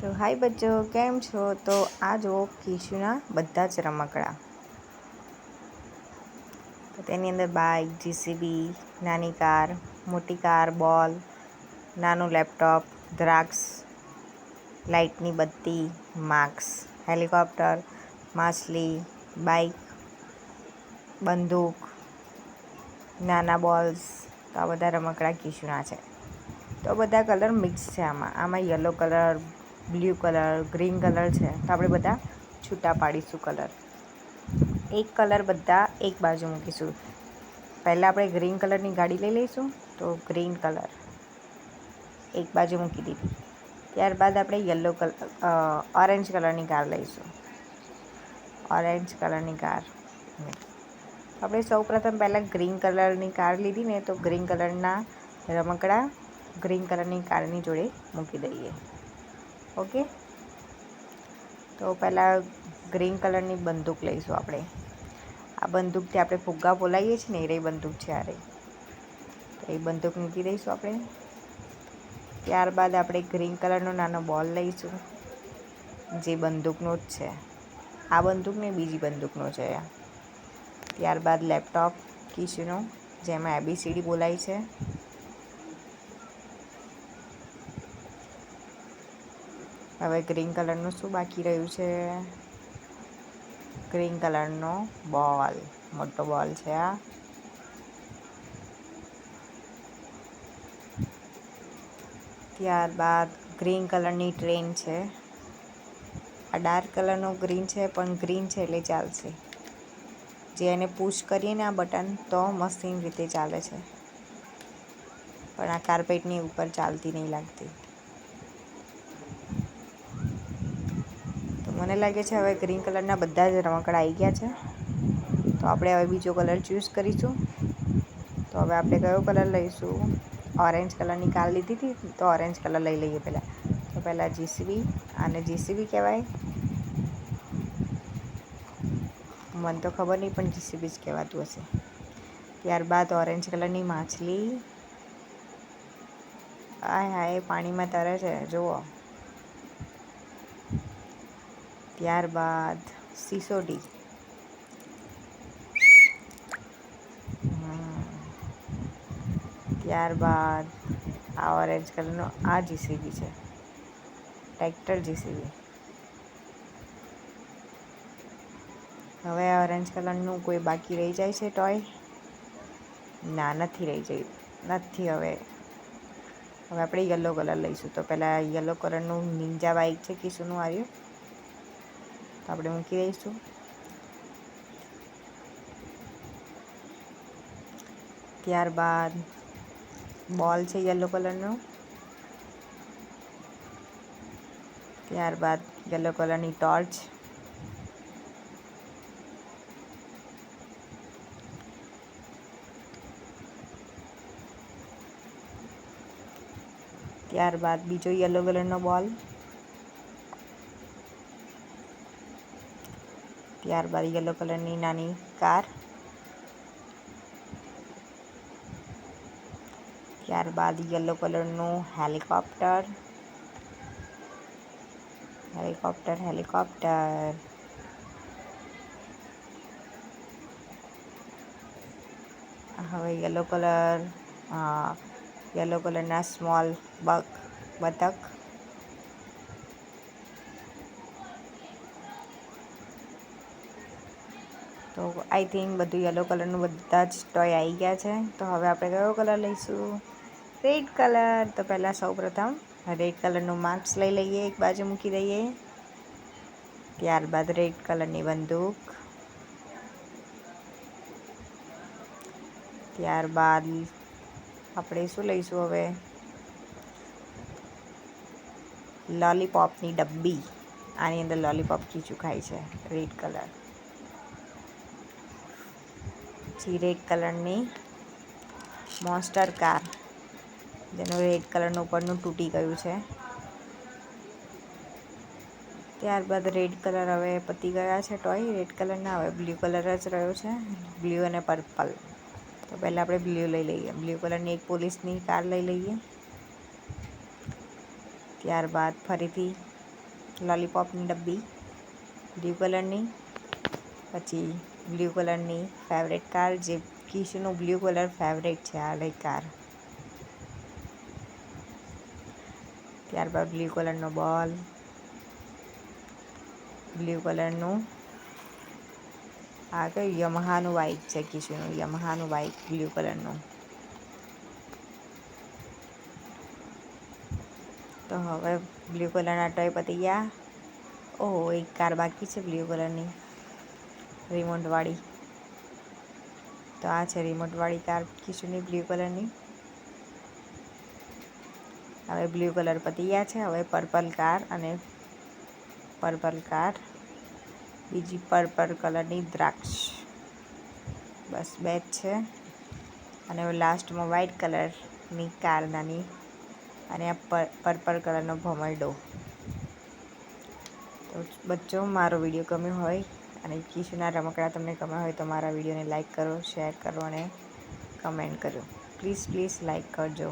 તો હાય બચ્ચો, કેમ છો? તો આ જુઓ કિશુના બધા જ રમકડા. તો તેની અંદર બાઇક જીસીબી નાની કાર, મોટી કાર બોલ નાનું લેપટોપ દ્રાક્ષ લાઇટની બત્તી માક્સ હેલિકોપ્ટર માછલી બાઇક બંદૂક, નાના બોલ્સ તો આ બધા રમકડા કિશુના છે. તો બધા કલર મિક્સ છે આમાં. આમાં yellow colour blue colour, green colour છે. તો આપણે બધા છૂટા પાડીશું કલર. એક કલર બધા એક બાજુ મૂકીશું. પહેલાં આપણે ગ્રીન કલરની ગાડી લઈ લઈશું, તો ગ્રીન કલર. એક બાજુ મૂકી દીધી. ત્યારબાદ આપણે યલો કલર ઓરેન્જ કલરની કાર લઈશું. ઓરેન્જ કલરની કાર આપણે સૌ પ્રથમ પહેલાં ગ્રીન કલરની કાર લીધી ને તો ગ્રીન કલરના રમકડા ગ્રીન કલરની કારની જોડે મૂકી દઈએ. ઓકે? તો પહેલાં ગ્રીન કલરની બંદૂક લઈશું આપણે. આ બંદૂકથી આપણે ફુગ્ગા બોલાવીએ છીએ ને એ રહી બંદૂક છે આ રહી. તો એ બંદૂક મૂકી દઈશું આપણે. ત્યારબાદ આપણે ગ્રીન કલરનો નાનો બોલ લઈશું, જે બંદૂકનો જ છે. આ બંદૂક ને બીજી બંદૂકનો છે ત્યારબાદ લેપટોપ કીશુનો જેમાં એબીસીડી બોલાય છે. હવે ગ્રીન કલરનું શું બાકી રહ્યું છે? ગ્રીન કલરનો બોલ મોટો બોલ છે આ. ત્યારબાદ ગ્રીન કલરની ટ્રેન છે. આ ડાર્ક કલરનો ગ્રીન છે, પણ ગ્રીન છે એટલે ચાલશે. જે એને પુશ કરીએ ને આ બટન તો મસ્તીન રીતે ચાલે છે. પણ આ કાર્પેટની ઉપર ચાલતી નહીં લાગતી. મને લાગે છે હવે ગ્રીન કલરના બધા જ રમકડા આવી ગયા છે. તો આપણે હવે બીજો કલર ચૂઝ કરીશું. તો હવે આપણે કયો કલર લઈશું? ઓરેન્જ કલરની કાર લીધી હતી, તો ઓરેન્જ કલર લઈ લઈએ પહેલાં. તો પહેલાં જીસીબી આને જીસીબી કહેવાય. મને તો ખબર નહીં, પણ જીસીબી જ કહેવાતું હશે. ત્યારબાદ ઓરેન્જ કલરની માછલી. હાય હાય, પાણીમાં તરે છે, જુઓ. ત્યારબાદ સિસોડી. ત્યારબાદ આ ઓરેન્જ કલરનો આ જીસીબી છે. ટ્રેક્ટર જીસીબી હવે આ ઓરેન્જ કલરનું કોઈ બાકી રહી જાય છે ટોય? ના, નથી રહી જાય. નથી હવે. હવે આપણે યલો કલર લઈશું. તો પહેલાં યલો કલરનું નિંજા બાઇક છે કિશુનું આવ્યું આપણે મૂકી દઈશું. ત્યારબાદ બોલ છે યલો કલરનો. ત્યારબાદ યલો કલરની ટોર્ચ. ત્યારબાદ બીજો યલો કલરનો બોલ. ત્યારબાદ યલો કલરની નાની કાર. ત્યારબાદ યલો કલરનું હેલિકોપ્ટર હેલિકોપ્ટર હેલિકોપ્ટર હવે યલો કલર યલો કલરના સ્મોલ બક બતક. તો આઈ થિંક બધું યલો કલરનું બધા જ ટોય આવી ગયા છે. તો હવે આપણે કયો કલર લઈશું? રેડ કલર તો પહેલાં સૌ પ્રથમ રેડ કલરનું માર્ક્સ લઈ લઈએ, એક બાજુ મૂકી દઈએ. ત્યારબાદ રેડ કલરની બંદૂક. ત્યારબાદ આપણે શું લઈશું હવે? લોલીપોપની ડબ્બી. આની અંદર લોલીપોપ ખીચું ખાય છે રેડ કલર પછી રેડ કલરની મોન્સ્ટર કાર જેનું રેડ કલરનું ઉપરનું તૂટી ગયું છે. ત્યારબાદ રેડ કલર હવે પતી ગયા છે ટોય રેડ કલરના હવે બ્લુ કલર જ રહ્યો છે. બ્લુ અને પર્પલ તો પહેલાં આપણે બ્લુ લઈ લઈએ. બ્લુ કલરની એક પોલીસની કાર લઈ લઈએ. ત્યારબાદ ફરીથી લોલીપોપની ડબ્બી. બ્લુ કલરની પછી બ્લુ કલરની ફેવરેટ કાર જે કિશુનું બ્લુ કલર ફેવરેટ છે આ લઈ કાર ત્યારબાદ બ્લુ કલરનો બોલ, બ્લુ કલરનું આ કયું? યમહાનું બાઇક છે કિશુનું યમહાનું બાઇક બ્લુ કલરનું. તો હવે બ્લુ કલરના ટોય પતી ગયા. ઓહો, એક કાર બાકી છે બ્લુ કલરની. રિમોટવાળી. તો આ છે રિમોટવાળી કાર કિશુની બ્લુ કલરની. હવે બ્લુ કલર પતી ગયા છે, હવે પર્પલ કાર અને પર્પલ કાર. બીજી પર્પલ કલરની દ્રાક્ષ. બસ બે જ છે. અને લાસ્ટમાં વ્હાઇટ કલરની કાર નાની. અને આ પર્પલ કલરનો ભમરડો. તો બચ્ચો, મારો વીડિયો ગમ્યો હોય અને કિશુના રમકડા તમને ગમ્યા હોય તો મારા વિડીયોને લાઈક કરો, શેર કરો અને કમેન્ટ કરો. પ્લીઝ પ્લીઝ લાઈક કરજો.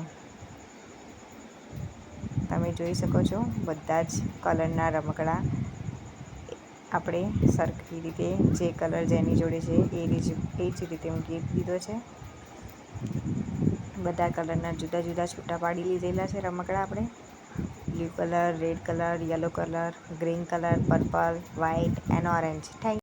તમે જોઈ શકો છો બધા જ કલરના રમકડા આપણે સરખી રીતે જે કલર જેની જોડે છે એ જ એ જ રીતે મૂકી દીધો છે. બધા કલરના જુદા જુદા છૂટા પાડી લીધેલા છે રમકડા આપણે. Blue colour, red colour, yellow colour, green colour, purple white and orange. Thank